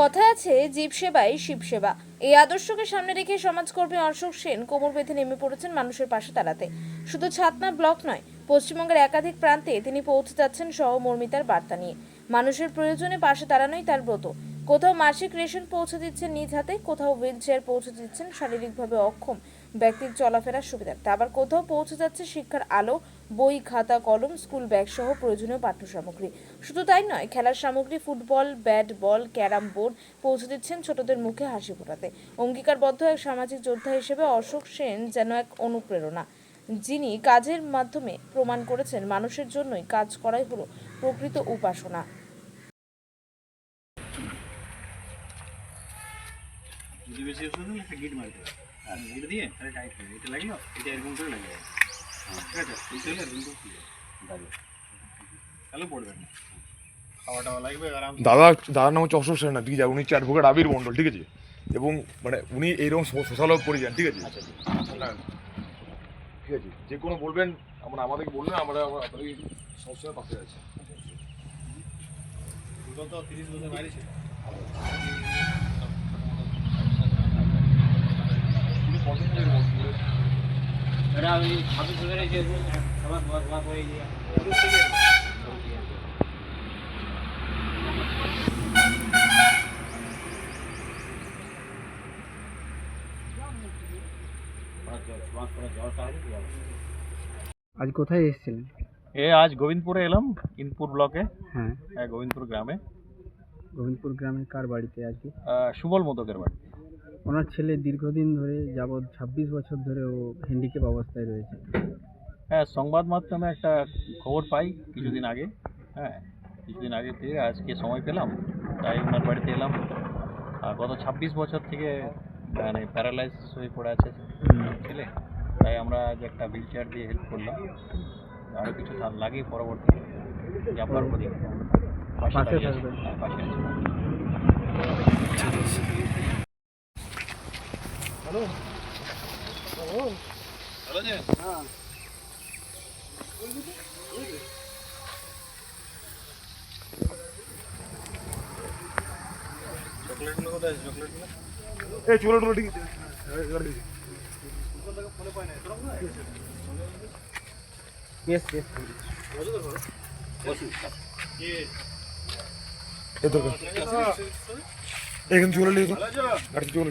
কথায় আছে, জীব সেবাই শিব সেবা। এই আদর্শকে সামনে রেখে সমাজকর্মী অশোক সেন কোমর বেঁধে নেমে পড়েছেন মানুষের পাশে দাঁড়াতে। শুধু ছাতনা ব্লক নয়, পশ্চিমবঙ্গের একাধিক প্রান্তে তিনি পৌঁছে যাচ্ছেন সহমর্মিতার বার্তা নিয়ে। মানুষের প্রয়োজনে পাশে দাঁড়ানোই তার ব্রত। কোথাও মাসিক রেশন পৌঁছে দিচ্ছেন নিজ হাতে, কোথাও হুইল চেয়ার পৌঁছে দিচ্ছেন শারীরিকভাবে অক্ষম ব্যক্তির চলাফেরার সুবিধার্থে আবার কোথাও পৌঁছে যাচ্ছে শিক্ষার আলো, বই, খাতা, কলম স্কুল ব্যাগ সহ প্রয়োজনীয় পাঠ্য সামগ্রী শুধু তাই নয়, খেলার সামগ্রী, football bat ball carrom board পৌঁছে দিচ্ছেন ছোটদের মুখে হাসি ফোটাতে। অঙ্গীকারবদ্ধ এক সামাজিক যোদ্ধা হিসেবে অশোক সেন যেন এক অনুপ্রেরণা। যিনি কাজের মাধ্যমে প্রমাণ করেছেন মানুষের জন্যই কাজ করাই হলো প্রকৃত উপাসনা। যদি বেশি ওষুধ একটা গিট মারতে হবে। গিট দিয়ে তাহলে টাইট হবে এটা লাগল এটা এরকম করে লাগে। ঠিক আছে? হলে এরকম করে তাহলে পড়বে না। দাদা দাদার নাম হচ্ছে অশোক সেন ঠিক আছে? উনি হচ্ছে অ্যাডভোকেট আবির মণ্ডল ঠিক আছে? এবং মানে উনি এইরকম সোশ্যাল ওয়ার্ক করে যান ঠিক আছে? আচ্ছা হ্যাঁ। ঠিক আছে? যে কোনো বলবেন আমরা আমাদেরকে বলবেন আমরা আপনাদের সবসময় পাশে আছি। তিরিশ বছর বাইরে ছিল উনি কতদিন ধরে work করে? ছাব্বিশ আজ কোথায় এসেছিলেন? এ আজ গোবিন্দপুরে এলাম ইনপুর ব্লকে। হ্যাঁ। হ্যাঁ গোবিন্দপুর গ্রামে। গোবিন্দপুর গ্রামের কার বাড়িতে আজকে? সুবল মোদকের বাড়ি ওনার ছেলে দীর্ঘদিন ধরে যাবৎ ছাব্বিশ বছর ধরে ও হ্যান্ডিক্যাপ অবস্থায় রয়েছে। হ্যাঁ সংবাদ মাধ্যমে একটা খবর পাই কিছুদিন আগে। হ্যাঁ কিছুদিন আগে থেকে আজকে সময় পেলাম তাই ওনার বাড়িতে এলাম। আর গত ছাব্বিশ বছর থেকে মানে প্যারালাইজ হয়ে পড়ে আছে ছেলে তাই আমরা আজ একটা হুইল চেয়ার দিয়ে হেল্প করলাম। আরও কিছু লাগে পরবর্তী যা পারব দেখব পাশে পাশে দাঁড়িয়ে আছি। থাকবেন। হ্যাঁ, চকলেটগুলো কোথায় আছে চকলেটগুলো এই চলো ঠিক আছে এই দরকার এখানে চলে নিয়ে গাড়ি চলে